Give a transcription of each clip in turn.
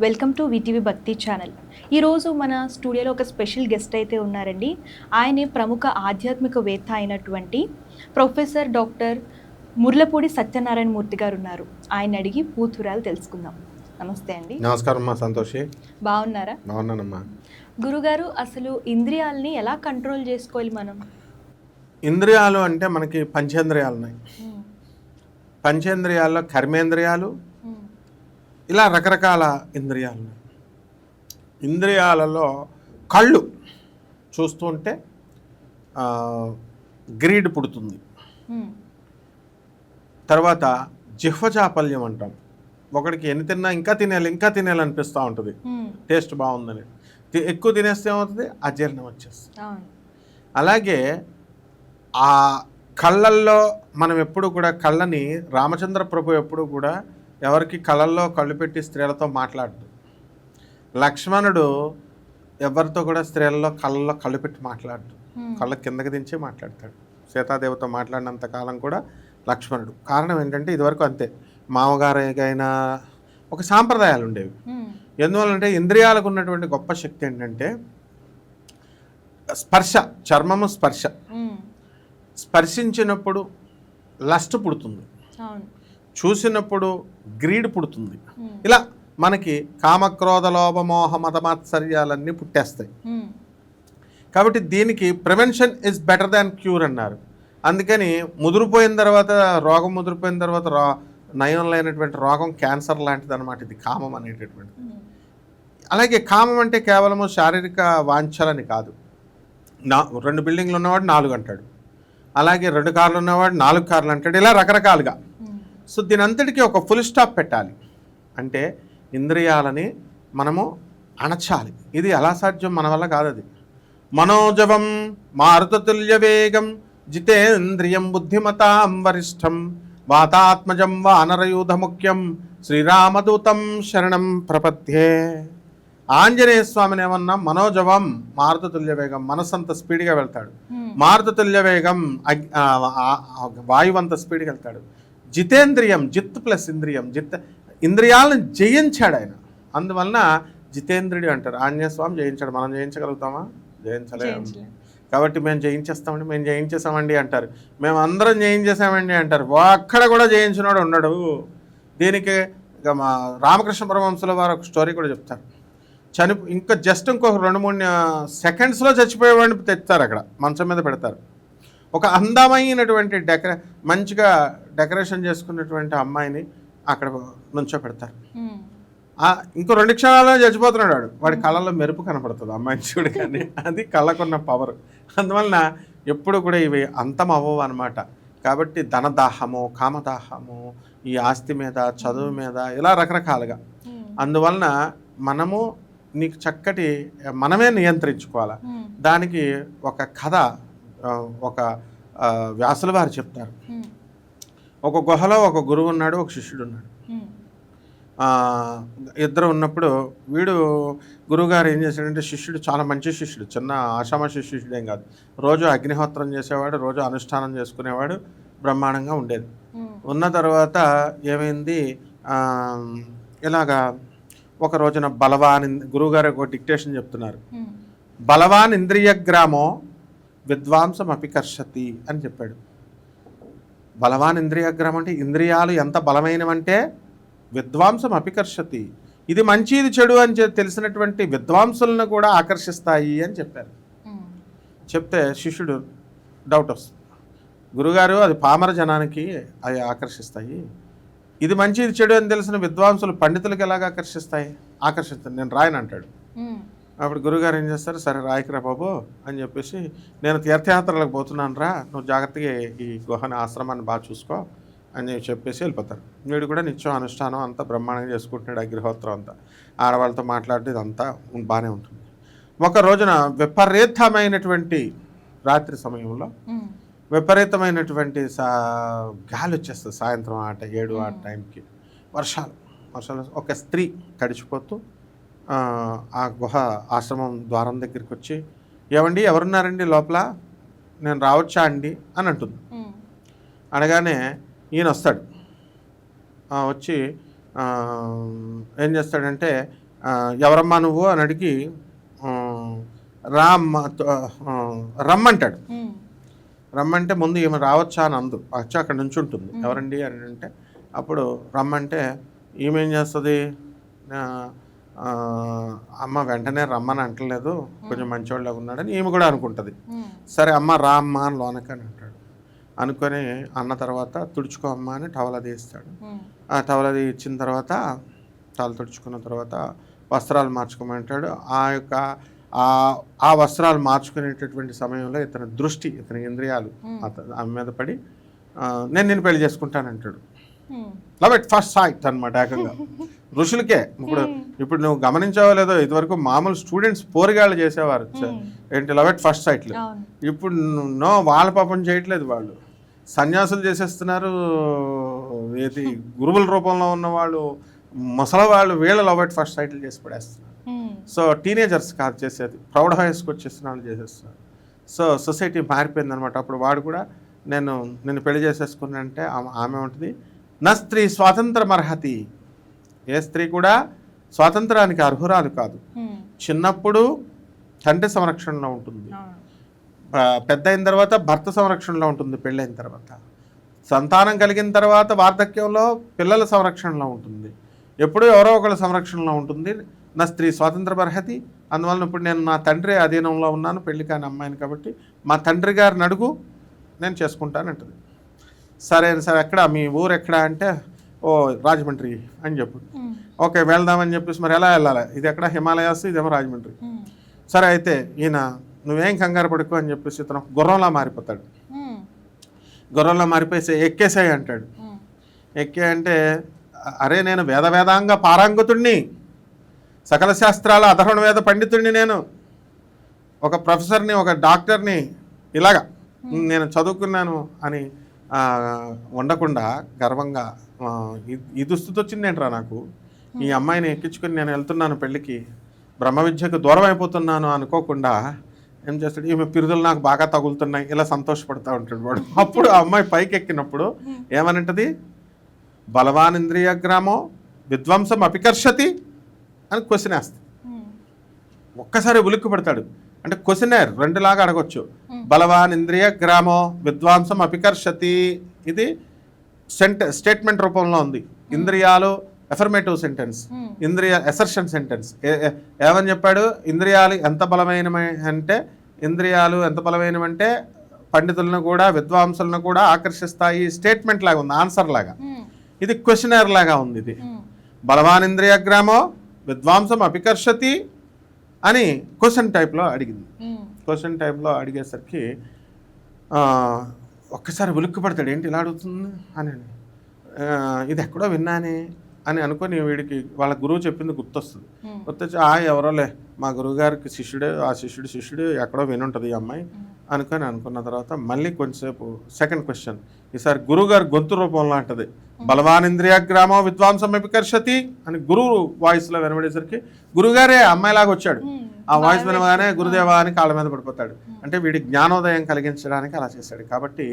Welcome to VTV Bhakti channel. ఈరోజు మన స్టూడియోలో ఒక స్పెషల్ గెస్ట్ అయితే ఉన్నారండి. ఆయనే ప్రముఖ ఆధ్యాత్మికవేత్త అయినటువంటి ప్రొఫెసర్ డాక్టర్ ముర్లపూడి సత్యనారాయణ మూర్తి గారు ఉన్నారు. ఆయన అడిగి పూతురాలు తెలుసుకుందాం. నమస్తే అండి. నమస్కారం అమ్మా సంతోషి. బాగున్నారా? బాగున్నానమ్మా. గురుగారు అసలు ఇంద్రియాలని ఎలా కంట్రోల్ చేసుకోవాలి మనం? ఇంద్రియాలు అంటే మనకి పంచేంద్రియాలు ఉన్నాయి పంచేంద్రియాల్లో కర్మేంద్రియాలు ఇలా రకరకాల ఇంద్రియాలు. ఇంద్రియాలలో కళ్ళు చూస్తూ ఉంటే ఆ, గ్రీడ్ పుడుతుంది. తర్వాత జిహ్వచాపల్యం అంటాం. ఒకడికి ఎన్ని తిన్నా ఇంకా తినేయాలి ఇంకా తినేయాలి అనిపిస్తూ ఉంటుంది టేస్ట్ బాగుందని. ఎక్కువ తినేస్తే ఏమవుతుంది? అజీర్ణం వచ్చేస్తుంది. అలాగే ఆ కళ్ళల్లో మనం ఎప్పుడు కూడా కళ్ళని రామచంద్ర ప్రభు ఎప్పుడు కూడా ఎవరికి కళ్ళల్లో కళ్ళు పెట్టి స్త్రీలతో మాట్లాడదు. లక్ష్మణుడు ఎవరితో కూడా స్త్రీలలో కళ్ళల్లో కళ్ళు పెట్టి మాట్లాడదు. కళ్ళ కిందకి దించి మాట్లాడతాడు. సీతాదేవితో మాట్లాడినంత కాలం కూడా లక్ష్మణుడు. కారణం ఏంటంటే ఇదివరకు అంతే. మామగారైనా ఒక సాంప్రదాయాలు ఉండేవి. ఎందువల్లంటే ఇంద్రియాలకు ఉన్నటువంటి గొప్ప శక్తి ఏంటంటే స్పర్శ చర్మము స్పర్శ. స్పర్శించినప్పుడు లస్ట్ పుడుతుంది. చూసినప్పుడు గ్రీడ్ పుడుతుంది. ఇలా మనకి కామక్రోధ లోభ మోహ మతమాత్సర్యాలన్నీ పుట్టేస్తాయి. కాబట్టి దీనికి prevention is better than cure అన్నారు. అందుకని ముదిరిపోయిన తర్వాత రోగం ముదిరిపోయిన తర్వాత రో నయం లేనటువంటి రోగం క్యాన్సర్ లాంటిది అనమాట ఇది కామం అనేటటువంటిది. అలాగే కామం అంటే కేవలము శారీరక వాంఛలని కాదు. నా రెండు బిల్డింగ్లు ఉన్నవాడు నాలుగు అంటాడు. అలాగే రెండు కార్లు ఉన్నవాడు నాలుగు కార్లు అంటాడు. ఇలా రకరకాలుగా. సో దీని అంతటికీ ఒక ఫుల్ స్టాప్ పెట్టాలి. అంటే ఇంద్రియాలని మనము అణచాలి. ఇది ఎలా సాధ్యం? మన వల్ల కాదు అది. మనోజవం మారుతతుల్య వేగం జితేంద్రియం బుద్ధిమతాం వరిష్టం వాతాత్మజం వానరయూధ ముఖ్యం శ్రీరామదూతం శరణం ప్రపద్యే. ఆంజనేయ స్వామిని ఏమన్నా మనోజవం మారుతతుల్య వేగం మనసంత స్పీడ్గా వెళ్తాడు. మారుతతుల్య వేగం అగ్- ఆ, ఆ, ఆ, వాయువు అంత స్పీడ్గా వెళ్తాడు. జితేంద్రియం జిత్ ప్లస్ ఇంద్రియం జిత్ ఇంద్రియాలను జయించాడు ఆయన. అందువలన జితేంద్రుడు అంటారు. ఆంజనేయ స్వామి జయించాడు. మనం జయించగలుగుతామా? జయించలేము జయించలేం. కాబట్టి మేము జయించేస్తామండి మేము జయించేసామండి అంటారు. మేము అందరం జయించేసామండి అంటారు. ఒక్కడ కూడా జయించినోడు ఉన్నాడు. దీనికి ఇక మా రామకృష్ణ పరమహంసుల వారు ఒక స్టోరీ కూడా చెప్తారు. చని ఇంకా జస్ట్ ఇంకొక రెండు మూడు సెకండ్స్లో చచ్చిపోయేవాడిని తెస్తారు అక్కడ. మంచం మీద పెడతారు. ఒక అందమైనటువంటి డెకరే మంచిగా డెకరేషన్ చేసుకున్నటువంటి అమ్మాయిని అక్కడ నుంచో పెడతారు ఇంకో రెండు క్షణాల్లో చచ్చిపోతున్నాడు వాడు. వాడి కళ్ళలో మెరుపు కనపడుతుంది అమ్మాయిని చూడు కానీ అది కళ్ళకున్న పవర్ అందువలన ఎప్పుడు కూడా ఇవి అంతం అవ్వవు అనమాట కాబట్టి ధనదాహము కామదాహము ఈ ఆస్తి మీద చదువు మీద ఇలా రకరకాలుగా. అందువలన మనము నీకు చక్కటి మనమే నియంత్రించుకోవాలి. దానికి ఒక కథ ఒక వ్యాసుల వారు చెప్తారు. ఒక గుహలో ఒక గురువు ఉన్నాడు ఒక శిష్యుడు ఉన్నాడు. ఇద్దరు ఉన్నప్పుడు వీడు గురువుగారు ఏం చేశాడంటే శిష్యుడు చాలా మంచి శిష్యుడు చిన్న ఆషామాషి శిష్యుడు కాదు. రోజు అగ్నిహోత్రం చేసేవాడు రోజు అనుష్ఠానం చేసుకునేవాడు బ్రహ్మాండంగా ఉండేది. ఉన్న తర్వాత ఏమైంది? ఇలాగా ఒక రోజున బలవాన్ గురువుగారు ఒక డిక్టేషన్ చెప్తున్నారు. బలవాన్ ఇంద్రియగ్రామో విద్వాంసం అపికర్షతి అని చెప్పాడు. బలవాన్ ఇంద్రియగ్రామం అంటే ఇంద్రియాలు ఎంత బలమైనవంటే విద్వాంసం అపికర్షతి ఇది మంచి ఇది చెడు అని తెలిసినటువంటి విద్వాంసులను కూడా ఆకర్షిస్తాయి అని చెప్పారు. చెప్తే శిష్యుడు డౌట్ వస్తుంది. గురుగారు అది పామర జనానికి అవి ఆకర్షిస్తాయి. ఇది మంచి ఇది చెడు అని తెలిసిన విద్వాంసులు పండితులకు ఎలాగ ఆకర్షిస్తాయి? ఆకర్షిస్తాయి. నేను రాయను అంటాడు. అప్పుడు గురుగారు ఏం చేస్తారు సరే రాయకురా బాబు అని చెప్పేసి నేను తీర్థయాత్రలకు పోతున్నాను రా నువ్వు జాగ్రత్తగా ఈ గుహని ఆశ్రమాన్ని బాగా చూసుకో అని చెప్పేసి వెళ్ళిపోతారు. వీడు కూడా నిత్యం అనుష్ఠానం అంతా బ్రహ్మాండంగా చేసుకుంటున్నాడు అగ్నిహోత్రం అంతా. ఆడవాళ్ళతో మాట్లాడితే ఇదంతా బాగానే ఉంటుంది. ఒక రోజున విపరీతమైనటువంటి రాత్రి సమయంలో విపరీతమైనటువంటి సా గాలి వచ్చేస్తుంది సాయంత్రం ఆట ఏడు ఆ టైంకి. వర్షాలు వర్షాలు ఒక స్త్రీ తడిచిపోతూ ఆ, గుహ ఆశ్రమం ద్వారం దగ్గరికి వచ్చి ఏమండి ఎవరున్నారండి లోపల? నేను రావచ్చా అండి? అని అంటుంది. అనగానే ఈయన వస్తాడు. వచ్చి ఏం చేస్తాడంటే ఎవరమ్మా నువ్వు? అని అడిగి ఆ, రా అమ్మ, త- ఆ, రమ్మంటాడు. రమ్మంటే ముందు ఈమె రావచ్చా అని అందు వచ్చి అక్కడ నుంచి ఉంటుంది ఎవరండి? అని అంటే అప్పుడు రమ్మంటే ఈమె ఏం చేస్తుంది? అమ్మ వెంటనే రమ్మని అంటలేదు. కొంచెం మంచివాళ్ళగా ఉన్నాడని ఈమె కూడా అనుకుంటుంది. సరే అమ్మ రా అమ్మ అని లోనకని అంటాడు. అనుకొని అన్న తర్వాత తుడుచుకో అమ్మ అని టవల్ ఉమ్, ఆ టవల్ ఇచ్చిన తర్వాత టవల్ తుడుచుకున్న తర్వాత వస్త్రాలు మార్చుకోమంటాడు ఆ యొక్క ఆ ఆ వస్త్రాలు మార్చుకునేటటువంటి సమయంలో ఇతని దృష్టి ఇతని ఇంద్రియాలు ఆమె మీద పడి నేను నిన్ను పెళ్ళి చేసుకుంటానంటాడు లవ్ ఇట్ ఫస్ట్ సైట్ అనమాట ఏకంగా. ఋషులకే ఇప్పుడు ఇప్పుడు నువ్వు గమనించావో లేదో ఇదివరకు మామూలు స్టూడెంట్స్ పోరిగాళ్ళు చేసేవారు. ఏంటి లవ్ ఇట్ ఫస్ట్ సైట్లు ఇప్పుడు నో వాళ్ళ పాపం చేయట్లేదు వాళ్ళు. సన్యాసులు చేసేస్తున్నారు ఏది గురువుల రూపంలో ఉన్న వాళ్ళు ముసలి వాళ్ళు వీళ్ళ లవ్ ఎట్ ఫస్ట్ టైటిల్ చేసి పడేస్తున్నారు. సో టీనేజర్స్ కాదు చేసేది. ప్రౌఢ వయస్సుకు వచ్చేసిన వాళ్ళు చేసేస్తున్నారు. సో సొసైటీ మారిపోయింది అనమాట అప్పుడు వాడు కూడా నేను నిన్ను పెళ్ళి చేసేసుకున్నానంటే ఆమె- ఆమె ఉంటుంది నా స్త్రీ స్వాతంత్రం అర్హతి ఏ స్త్రీ కూడా స్వాతంత్రానికి అర్హురాలు కాదు. చిన్నప్పుడు తండ్రి సంరక్షణలో ఉంటుంది. పెద్ద అయిన తర్వాత భర్త సంరక్షణలో ఉంటుంది పెళ్ళైన తర్వాత. సంతానం కలిగిన తర్వాత వార్ధక్యంలో పిల్లల సంరక్షణలో ఉంటుంది. ఎప్పుడూ ఎవరో ఒకళ్ళ సంరక్షణలో ఉంటుంది. నా స్త్రీ స్వాతంత్ర అర్హతి అందువలన ఇప్పుడు నేను నా తండ్రి అధీనంలో ఉన్నాను పెళ్ళి కాని అమ్మాయిని కాబట్టి మా తండ్రి గారిని అడుగు నేను చేసుకుంటానంటది. సరే సరే ఎక్కడ? మీ ఊరు ఎక్కడ అంటే ఓ రాజమండ్రి అని చెప్పు. ఓకే వెళ్దామని చెప్పేసి మరి ఎలా వెళ్ళాలి? ఇది ఎక్కడ? హిమాలయాస్ ఇదేమో రాజమండ్రి. సరే అయితే ఈయన నువ్వేం కంగారు పడుకో అని చెప్పేసి ఇతను గుర్రంలా మారిపోతాడు. గుర్రంలా మారిపోయి ఎక్కేసాయి అంటాడు. ఎక్కే అంటే "అ- అరే నేను వేద వేదాంగ పారాంగతుణ్ణి. సకల శాస్త్రాల అధర్వణ వేద పండితుడిని నేను. ఒక ప్రొఫెసర్ని ఒక డాక్టర్ని ఇలాగా. నేను చదువుకున్నాను అని ఉండకుండా గర్వంగా ఈ- దుస్థితి వచ్చిందేంట్రా నాకు? ఈ అమ్మాయిని ఎక్కించుకుని నేను వెళ్తున్నాను పెళ్ళికి బ్రహ్మ విద్యకు దూరం అయిపోతున్నాను అనుకోకుండా ఏం చేస్తాడు? ఈమె పిరుదులు నాకు బాగా తగులుతున్నాయి ఇలా సంతోషపడుతూ ఉంటాడు వాడు. అప్పుడు ఆ అమ్మాయి పైకి ఎక్కినప్పుడు ఏమనంటది? బలవాన్ ఇంద్రియ గ్రామో విధ్వంసం అపికర్షతి అని క్వశ్చన్ వేస్తుంది ఒక్కసారి ఉలిక్కి పడతాడు అంటే క్వశ్చనర్ రెండులాగా అడగొచ్చు. బలవాన్ ఇంద్రియ గ్రామో విద్వాంసం అపికర్షతి ఇది సెంట స్టేట్మెంట్ రూపంలో ఉంది. ఇంద్రియాలు ఎఫర్మేటివ్ సెంటెన్స్. ఇంద్రియ ఎసర్షన్ సెంటెన్స్ ఏమని చెప్పాడు? ఇంద్రియాలు ఎంత బలమైనవి అంటే ఇంద్రియాలు ఎంత బలమైనవంటే పండితులను కూడా విద్వాంసులను కూడా ఆకర్షిస్తాయి. స్టేట్మెంట్ లాగా ఉంది ఆన్సర్ లాగా. ఇది క్వశ్చనర్ లాగా ఉంది ఇది. బలవాన్ ఇంద్రియగ్రామో విద్వాంసం అపికర్షతి అని క్వశ్చన్ టైప్లో అడిగింది. క్వశ్చన్ టైప్లో అడిగేసరికి ఒక్కసారి ఉలిక్కి పడతాడు ఏంటి ఇలా అడుగుతుంది? అని ఇది ఎక్కడో విన్నానే అని అనుకొని వీడికి వాళ్ళ గురువు చెప్పింది గుర్తొస్తుంది. గుర్తొచ్చి ఆ ఎవరోలే మా గురువుగారికి శిష్యుడే ఆ శిష్యుడు శిష్యుడు ఎక్కడో వినుంటుంది ఈ అమ్మాయి. అనుకొని అనుకున్న తర్వాత మళ్ళీ కొంచెంసేపు సెకండ్ క్వశ్చన్ ఈసారి గురువుగారి గొంతు రూపంలో అంటది బలవాన్ ఇంద్రియాగ్రామో విద్వాంసం అపికర్షతి అని గురువు వాయిస్లో వినబడేసరికి గురువుగారే అమ్మాయిలాగా వచ్చాడు. ఆ వాయిస్ వినగానే గురుదేవా అని కాళ్ళ మీద పడిపోతాడు. అంటే వీడి జ్ఞానోదయం కలిగించడానికి అలా చేశాడు. కాబట్టి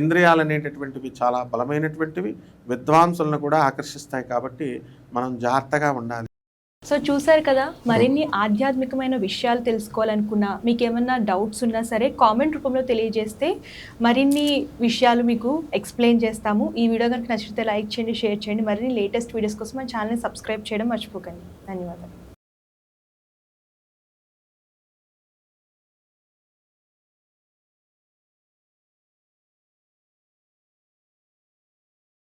ఇంద్రియాలు అనేటటువంటివి చాలా బలమైనటువంటివి విద్వాంసులను కూడా ఆకర్షిస్తాయి కాబట్టి మనం జాగ్రత్తగా ఉండాలి. సో చూసారు కదా మరిన్ని ఆధ్యాత్మికమైన విషయాలు తెలుసుకోవాలనుకున్నా మీకు ఏమన్నా డౌట్స్ ఉన్నా సరే కామెంట్ రూపంలో తెలియజేస్తే మరిన్ని విషయాలు మీకు ఎక్స్ప్లెయిన్ చేస్తాము. ఈ వీడియో కనుక నచ్చితే లైక్ చేయండి షేర్ చేయండి. మరిన్ని లేటెస్ట్ వీడియోస్ కోసం మన ఛానల్ని సబ్స్క్రైబ్ చేయడం మర్చిపోకండి. ధన్యవాదాలు.